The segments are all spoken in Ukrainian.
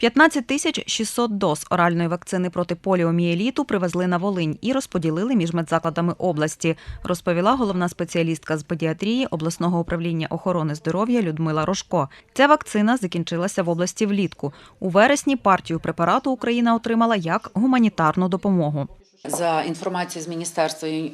15 тисяч 600 доз оральної вакцини проти поліомієліту привезли на Волинь і розподілили між медзакладами області, розповіла головна спеціалістка з педіатрії обласного управління охорони здоров'я Людмила Рожко. Ця вакцина закінчилася в області влітку. У вересні партію препарату Україна отримала як гуманітарну допомогу. За інформацією з міністерства е,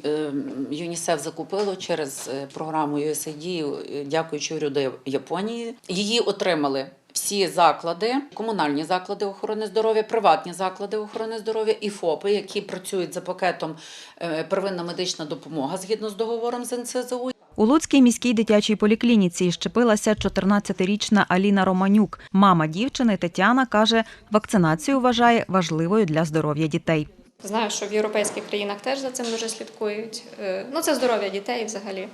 ЮНІСЕФ закупило через е, програму USAID, е, дякуючи уряду Японії. Її отримали всі заклади, комунальні заклади охорони здоров'я, приватні заклади охорони здоров'я і ФОПи, які працюють за пакетом е, первинна медична допомога згідно з договором з НСЗУ. У Луцькій міській дитячій поліклініці щепилася 14-річна Аліна Романюк. Мама дівчини Тетяна каже, вакцинацію вважає важливою для здоров'я дітей. Знаю, що в європейських країнах теж за цим дуже слідкують. Е, Ну, це здоров'я дітей взагалі.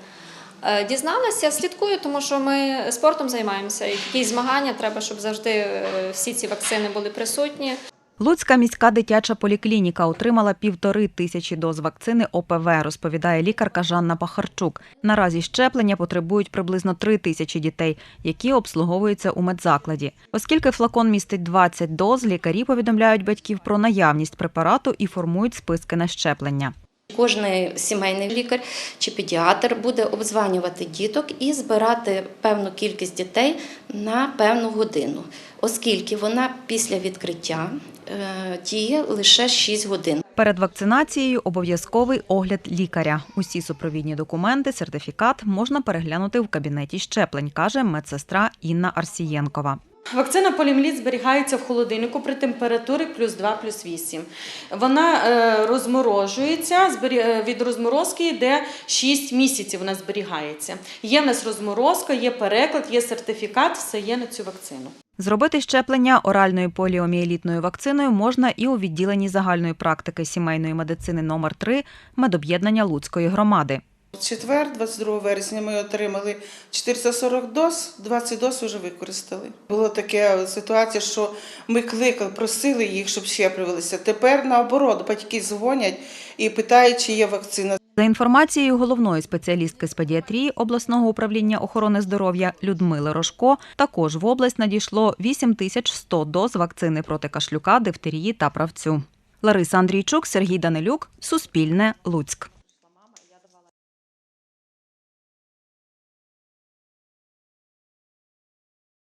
Е, Дізналася, слідкую, тому що ми спортом займаємося. Якісь змагання треба, щоб завжди е, всі ці вакцини були присутні. Луцька міська дитяча поліклініка отримала півтори тисячі доз вакцини ОПВ, розповідає лікарка Жанна Пахарчук. Наразі щеплення потребують приблизно три тисячі дітей, які обслуговуються у медзакладі. Оскільки флакон містить 20 доз, лікарі повідомляють батьків про наявність препарату і формують списки на щеплення. Кожний сімейний лікар чи педіатр буде обзванювати діток і збирати певну кількість дітей на певну годину, оскільки вона після відкриття е, діє лише 6 годин. Перед вакцинацією обов'язковий огляд лікаря. Усі супровідні документи, сертифікат можна переглянути в кабінеті щеплень, каже медсестра Інна Арсієнкова. Вакцина полімеліт зберігається в холодильнику при температурі плюс 2, плюс 8. Вона е, розморожується, е, від розморозки йде 6 місяців вона зберігається. Є в нас розморозка, є переклад, є сертифікат, все є на цю вакцину. Зробити щеплення оральною поліомієлітною вакциною можна і у відділенні загальної практики сімейної медицини номер 3 медоб'єднання Луцької громади. Четвер, 22 вересня, ми отримали 440 доз, 20 доз вже використали. Була така ситуація, що ми кликали, просили їх, щоб щеплювалися. Тепер наоборот, батьки дзвонять і питають, чи є вакцина. За інформацією головної спеціалістки з педіатрії обласного управління охорони здоров'я Людмили Рожко, також в область надійшло 8100 доз вакцини проти кашлюка, дифтерії та правцю. Лариса Андрійчук, Сергій Данилюк, Суспільне, Луцьк.